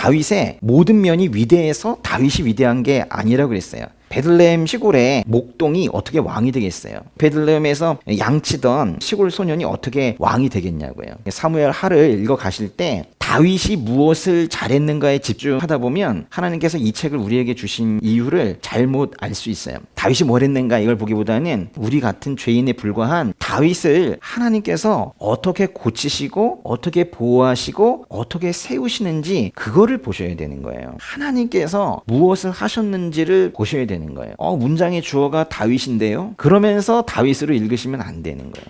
다윗의 모든 면이 위대해서 다윗이 위대한 게 아니라고 그랬어요. 베들레헴 시골에 목동이 어떻게 왕이 되겠어요? 베들레헴에서 양치던 시골 소년이 어떻게 왕이 되겠냐고요. 사무엘 하를 읽어 가실 때 다윗이 무엇을 잘했는가에 집중하다 보면 하나님께서 이 책을 우리에게 주신 이유를 잘못 알 수 있어요. 다윗이 뭘 했는가 이걸 보기보다는 우리 같은 죄인에 불과한 다윗을 하나님께서 어떻게 고치시고 어떻게 보호하시고 어떻게 세우시는지 그거를 보셔야 되는 거예요. 하나님께서 무엇을 하셨는지를 보셔야 되는 거예요. 어, 문장의 주어가 다윗인데요. 그러면서 다윗으로 읽으시면 안 되는 거예요.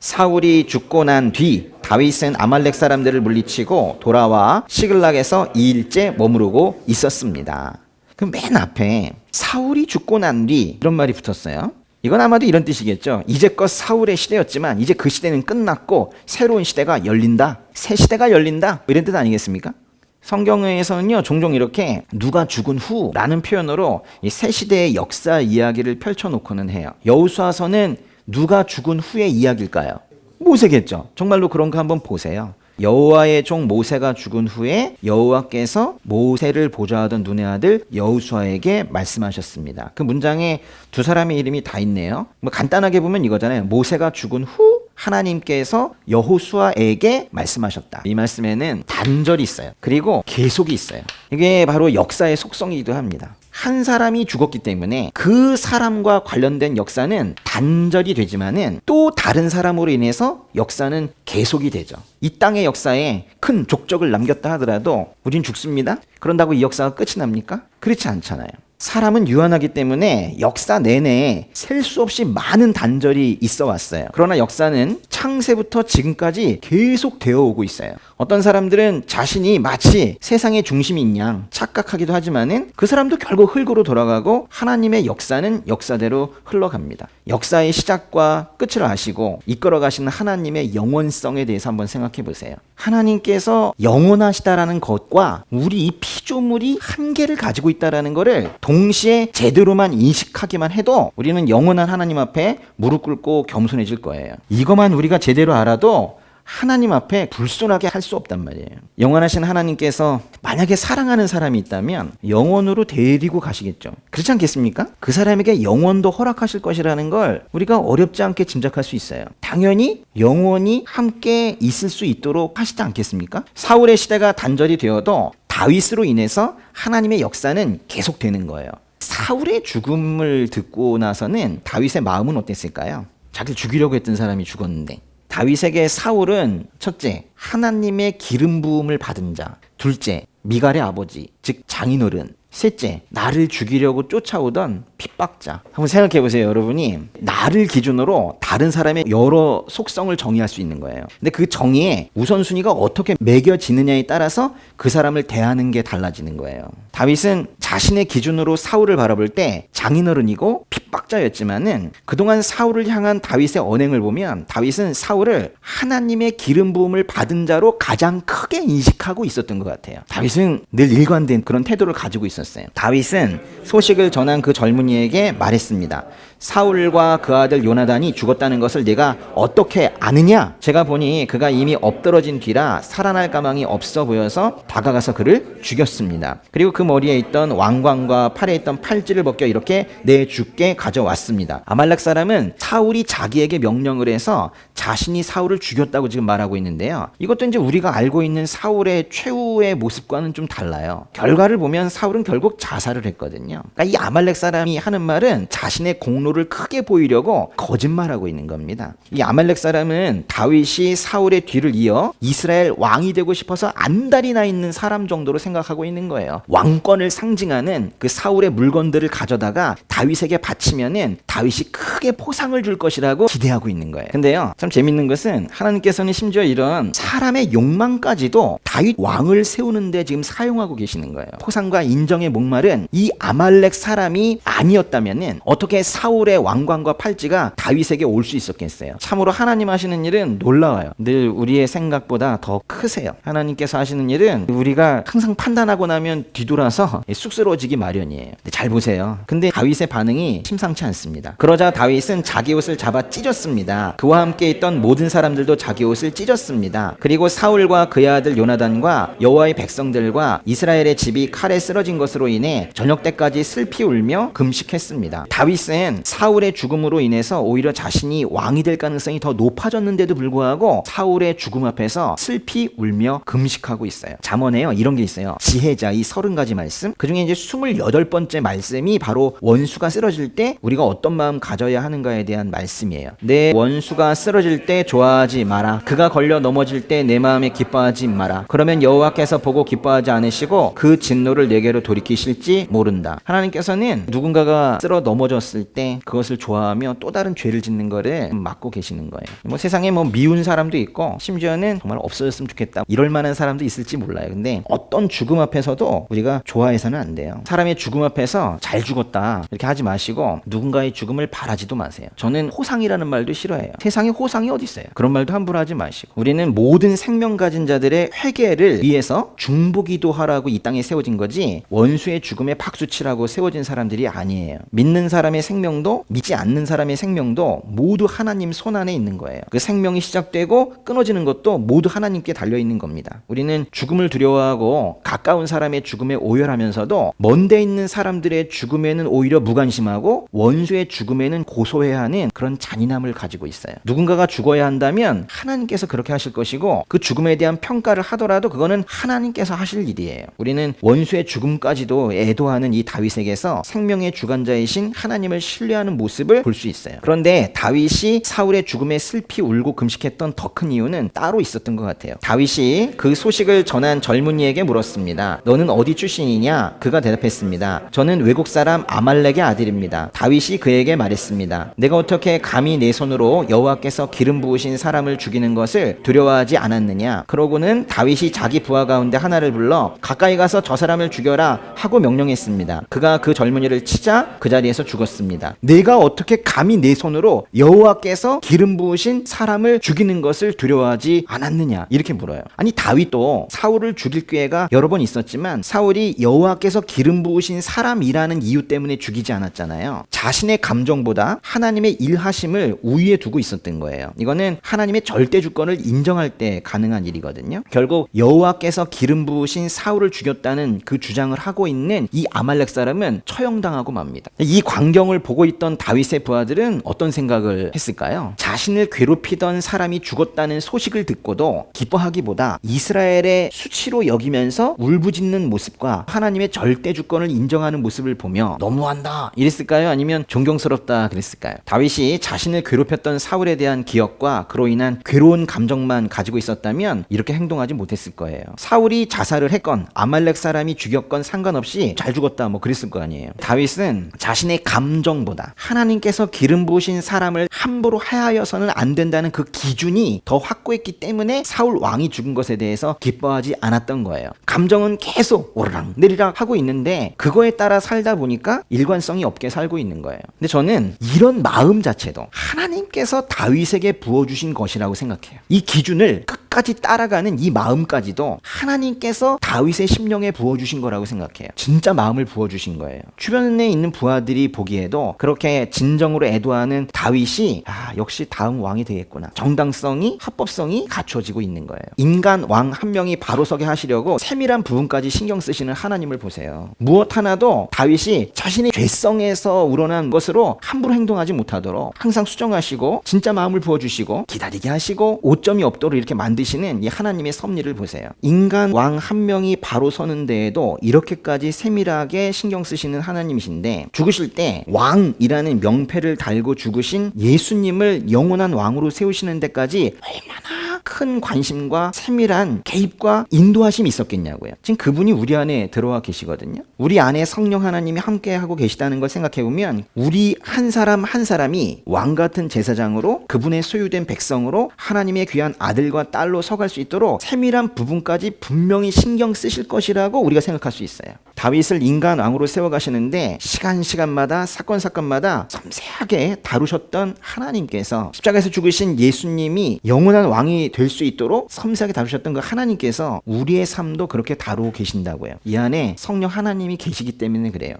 사울이 죽고 난 뒤 다윗은 아말렉 사람들을 물리치고 돌아와 시글락에서 2일째 머무르고 있었습니다. 그럼 맨 앞에 사울이 죽고 난 뒤 이런 말이 붙었어요. 이건 아마도 이런 뜻이겠죠. 이제껏 사울의 시대였지만 이제 그 시대는 끝났고 새로운 시대가 열린다. 새 시대가 열린다. 뭐 이런 뜻 아니겠습니까? 성경에서는요 종종 이렇게 누가 죽은 후라는 표현으로 이 새 시대의 역사 이야기를 펼쳐놓고는 해요. 여우수아서는 누가 죽은 후의 이야기일까요? 모세겠죠. 정말로 그런가 한번 보세요. 여호와의 종 모세가 죽은 후에 여호와께서 모세를 보좌하던 눈의 아들 여우수아에게 말씀하셨습니다. 그 문장에 두 사람의 이름이 다 있네요. 뭐 간단하게 보면 이거잖아요. 모세가 죽은 후 하나님께서 여호수아에게 말씀하셨다. 이 말씀에는 단절이 있어요. 그리고 계속이 있어요. 이게 바로 역사의 속성이기도 합니다. 한 사람이 죽었기 때문에 그 사람과 관련된 역사는 단절이 되지만은 또 다른 사람으로 인해서 역사는 계속이 되죠. 이 땅의 역사에 큰 족적을 남겼다 하더라도 우린 죽습니다. 그런다고 이 역사가 끝이 납니까? 그렇지 않잖아요. 사람은 유한하기 때문에 역사 내내 셀 수 없이 많은 단절이 있어 왔어요. 그러나 역사는 창세부터 지금까지 계속 되어 오고 있어요. 어떤 사람들은 자신이 마치 세상의 중심인 양 착각하기도 하지만은 그 사람도 결국 흙으로 돌아가고 하나님의 역사는 역사대로 흘러갑니다. 역사의 시작과 끝을 아시고 이끌어 가시는 하나님의 영원성에 대해서 한번 생각해 보세요. 하나님께서 영원하시다라는 것과 우리 이 피조물이 한계를 가지고 있다라는 것을 동 시에 제대로만 인식하기만 해도 우리는 영원한 하나님 앞에 무릎 꿇고 겸손해질 거예요. 이것만 우리가 제대로 알아도 하나님 앞에 불순하게 할 수 없단 말이에요. 영원하신 하나님께서 만약에 사랑하는 사람이 있다면 영원으로 데리고 가시겠죠. 그렇지 않겠습니까? 그 사람에게 영원도 허락하실 것이라는 걸 우리가 어렵지 않게 짐작할 수 있어요. 당연히 영원히 함께 있을 수 있도록 하시지 않겠습니까? 사울의 시대가 단절이 되어도 다윗으로 인해서 하나님의 역사는 계속되는 거예요. 사울의 죽음을 듣고 나서는 다윗의 마음은 어땠을까요? 자기를 죽이려고 했던 사람이 죽었는데 다윗에게 사울은 첫째 하나님의 기름 부음을 받은 자, 둘째 미갈의 아버지 즉 장인어른, 셋째 나를 죽이려고 쫓아오던 핍박자. 한번 생각해 보세요, 여러분이 나를 기준으로 다른 사람의 여러 속성을 정의할 수 있는 거예요. 근데 그 정의에 우선순위가 어떻게 매겨지느냐에 따라서 그 사람을 대하는 게 달라지는 거예요. 다윗은 자신의 기준으로 사울을 바라볼 때 장인어른이고 핍박자였지만은 그동안 사울을 향한 다윗의 언행을 보면 다윗은 사울을 하나님의 기름 부음을 받은 자로 가장 크게 인식하고 있었던 것 같아요. 다윗은 늘 일관된 그런 태도를 가지고 있었어요. 다윗은 소식을 전한 그 젊은이에게 말했습니다. 사울과 그 아들 요나단이 죽었다는 것을 내가 어떻게 아느냐? 제가 보니 그가 이미 엎드러진 뒤라 살아날 가망이 없어 보여서 다가가서 그를 죽였습니다. 그리고 그 머리에 있던 왕관과 팔에 있던 팔찌를 벗겨 이렇게 내 죽게 가져왔습니다. 아말렉 사람은 사울이 자기에게 명령을 해서 자신이 사울을 죽였다고 지금 말하고 있는데요. 이것도 이제 우리가 알고 있는 사울의 최후의 모습과는 좀 달라요. 결과를 보면 사울은 결국 자살을 했거든요. 그러니까 이 아말렉 사람이 하는 말은 자신의 공로 를 크게 보이려고 거짓말하고 있는 겁니다. 이 아말렉 사람은 다윗이 사울의 뒤를 이어 이스라엘 왕이 되고 싶어서 안달이 나 있는 사람 정도로 생각하고 있는 거예요. 왕권을 상징하는 그 사울의 물건들을 가져다가 다윗에게 바치면은 다윗이 크게 포상을 줄 것이라고 기대하고 있는 거예요. 근데요, 참 재밌는 것은 하나님께서는 심지어 이런 사람의 욕망까지도 다윗 왕을 세우는데 지금 사용하고 계시는 거예요. 포상과 인정의 목말은 이 아말렉 사람이 아니었다면은 어떻게 사울 사울의 왕관과 팔찌가 다윗에게 올 수 있었겠어요. 참으로 하나님 하시는 일은 놀라워요. 늘 우리의 생각보다 더 크세요. 하나님께서 하시는 일은 우리가 항상 판단하고 나면 뒤돌아서 쑥스러워지기 마련이에요. 잘 보세요. 근데 다윗의 반응이 심상치 않습니다. 그러자 다윗은 자기 옷을 잡아 찢었습니다. 그와 함께 있던 모든 사람들도 자기 옷을 찢었습니다. 그리고 사울과 그의 아들 요나단과 여호와의 백성들과 이스라엘의 집이 칼에 쓰러진 것으로 인해 저녁 때까지 슬피 울며 금식했습니다. 다윗은 사울의 죽음으로 인해서 오히려 자신이 왕이 될 가능성이 더 높아졌는데도 불구하고 사울의 죽음 앞에서 슬피 울며 금식하고 있어요. 잠언에요 이런 게 있어요. 지혜자 이 서른 가지 말씀 그 중에 이제 스물여덟 번째 말씀이 바로 원수가 쓰러질 때 우리가 어떤 마음 가져야 하는가에 대한 말씀이에요. 내 원수가 쓰러질 때 좋아하지 마라. 그가 걸려 넘어질 때 내 마음에 기뻐하지 마라. 그러면 여호와께서 보고 기뻐하지 않으시고 그 진노를 내게로 돌이키실지 모른다. 하나님께서는 누군가가 쓰러 넘어졌을 때 그것을 좋아하며 또 다른 죄를 짓는 거를 막고 계시는 거예요. 뭐 세상에 뭐 미운 사람도 있고 심지어는 정말 없어졌으면 좋겠다. 이럴 만한 사람도 있을지 몰라요. 근데 어떤 죽음 앞에서도 우리가 좋아해서는 안 돼요. 사람의 죽음 앞에서 잘 죽었다 이렇게 하지 마시고 누군가의 죽음을 바라지도 마세요. 저는 호상이라는 말도 싫어해요. 세상에 호상이 어디 있어요? 그런 말도 함부로 하지 마시고 우리는 모든 생명 가진 자들의 회개를 위해서 중보기도 하라고 이 땅에 세워진 거지 원수의 죽음에 박수치라고 세워진 사람들이 아니에요. 믿는 사람의 생명도 믿지 않는 사람의 생명도 모두 하나님 손 안에 있는 거예요. 그 생명이 시작되고 끊어지는 것도 모두 하나님께 달려 있는 겁니다. 우리는 죽음을 두려워하고 가까운 사람의 죽음에 오열하면서도 먼데 있는 사람들의 죽음에는 오히려 무관심하고 원수의 죽음에는 고소해야 하는 그런 잔인함을 가지고 있어요. 누군가가 죽어야 한다면 하나님께서 그렇게 하실 것이고 그 죽음에 대한 평가를 하더라도 그거는 하나님께서 하실 일이에요. 우리는 원수의 죽음까지도 애도하는 이 다윗에게서 생명의 주관자이신 하나님을 신뢰 하는 모습을 볼 수 있어요. 그런데 다윗이 사울의 죽음에 슬피 울고 금식했던 더 큰 이유는 따로 있었던 것 같아요. 다윗이 그 소식을 전한 젊은이에게 물었습니다. 너는 어디 출신이냐? 그가 대답했습니다. 저는 외국 사람 아말렉의 아들입니다. 다윗이 그에게 말했습니다. 내가 어떻게 감히 내 손으로 여호와께서 기름 부으신 사람을 죽이는 것을 두려워하지 않았느냐? 그러고는 다윗이 자기 부하 가운데 하나를 불러 가까이 가서 저 사람을 죽여라 하고 명령했습니다. 그가 그 젊은이를 치자 그 자리에서 죽었습니다. 내가 어떻게 감히 내 손으로 여호와께서 기름 부으신 사람을 죽이는 것을 두려워하지 않았느냐? 이렇게 물어요. 아니 다윗도 사울을 죽일 기회가 여러 번 있었지만 사울이 여호와께서 기름 부으신 사람이라는 이유 때문에 죽이지 않았잖아요. 자신의 감정보다 하나님의 일하심을 우위에 두고 있었던 거예요. 이거는 하나님의 절대 주권을 인정할 때 가능한 일이거든요. 결국 여호와께서 기름 부으신 사울을 죽였다는 그 주장을 하고 있는 이 아말렉 사람은 처형당하고 맙니다. 이 광경을 보고 있던 다윗의 부하들은 어떤 생각을 했을까요? 자신을 괴롭히던 사람이 죽었다는 소식을 듣고도 기뻐하기보다 이스라엘의 수치로 여기면서 울부짖는 모습과 하나님의 절대 주권을 인정하는 모습을 보며 너무한다 이랬을까요? 아니면 존경스럽다 그랬을까요? 다윗이 자신을 괴롭혔던 사울에 대한 기억과 그로 인한 괴로운 감정만 가지고 있었다면 이렇게 행동하지 못했을 거예요. 사울이 자살을 했건 아말렉 사람이 죽였건 상관없이 잘 죽었다 뭐 그랬을 거 아니에요. 다윗은 자신의 감정보다 하나님께서 기름 부으신 사람을 함부로 하하여서는 안 된다는 그 기준이 더 확고했기 때문에 사울 왕이 죽은 것에 대해서 기뻐하지 않았던 거예요. 감정은 계속 오르락 내리락 하고 있는데 그거에 따라 살다 보니까 일관성이 없게 살고 있는 거예요. 근데 저는 이런 마음 자체도 하나님께서 다윗에게 부어주신 것이라고 생각해요. 이 기준을 끝까지 따라가는 이 마음까지도 하나님께서 다윗의 심령에 부어주신 거라고 생각해요. 진짜 마음을 부어주신 거예요. 주변에 있는 부하들이 보기에도 그렇게 진정으로 애도하는 다윗이 아 역시 다음 왕이 되겠구나. 정당성이 합법성이 갖춰지고 있는 거예요. 인간 왕 한 명이 바로 서게 하시려고 세밀한 부분까지 신경 쓰시는 하나님을 보세요. 무엇 하나도 다윗이 자신의 죄성에서 우러난 것으로 함부로 행동하지 못하도록 항상 수정하시고 진짜 마음을 부어주시고 기다리게 하시고 오점이 없도록 이렇게 만드시는 이 하나님의 섭리를 보세요. 인간 왕 한 명이 바로 서는 데에도 이렇게까지 세밀하게 신경 쓰시는 하나님이신데 죽으실 때 왕이라는 명패를 달고 죽으신 예수님을 영원한 왕으로 세우시는 데까지 얼마나 큰 관심과 세밀한 개입과 인도하심이 있었겠냐고요. 지금 그분이 우리 안에 들어와 계시거든요. 우리 안에 성령 하나님이 함께 하고 계시다는 걸 생각해 보면 우리 한 사람 한 사람이 왕 같은 제사장으로 그분의 소유된 백성으로 하나님의 귀한 아들과 딸로 서갈 수 있도록 세밀한 부분까지 분명히 신경 쓰실 것이라고 우리가 생각할 수 있어요. 다윗을 인간 왕으로 세워 가시는데 시간 시간마다 사건 사건마다 섬세하게 다루셨던 하나님께서 십자가에서 죽으신 예수님이 영원한 왕이 될 수 있도록 섬세하게 다루셨던 그 하나님께서 우리의 삶도 그렇게 다루고 계신다고요. 이 안에 성령 하나님이 계시기 때문에 그래요.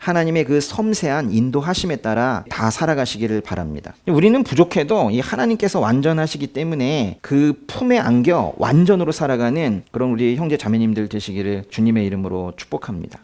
하나님의 그 섬세한 인도하심에 따라 다 살아가시기를 바랍니다. 우리는 부족해도 이 하나님께서 완전하시기 때문에 그 품에 안겨 완전으로 살아가는 그런 우리 형제 자매님들 되시기를 주님의 이름으로 축복합니다.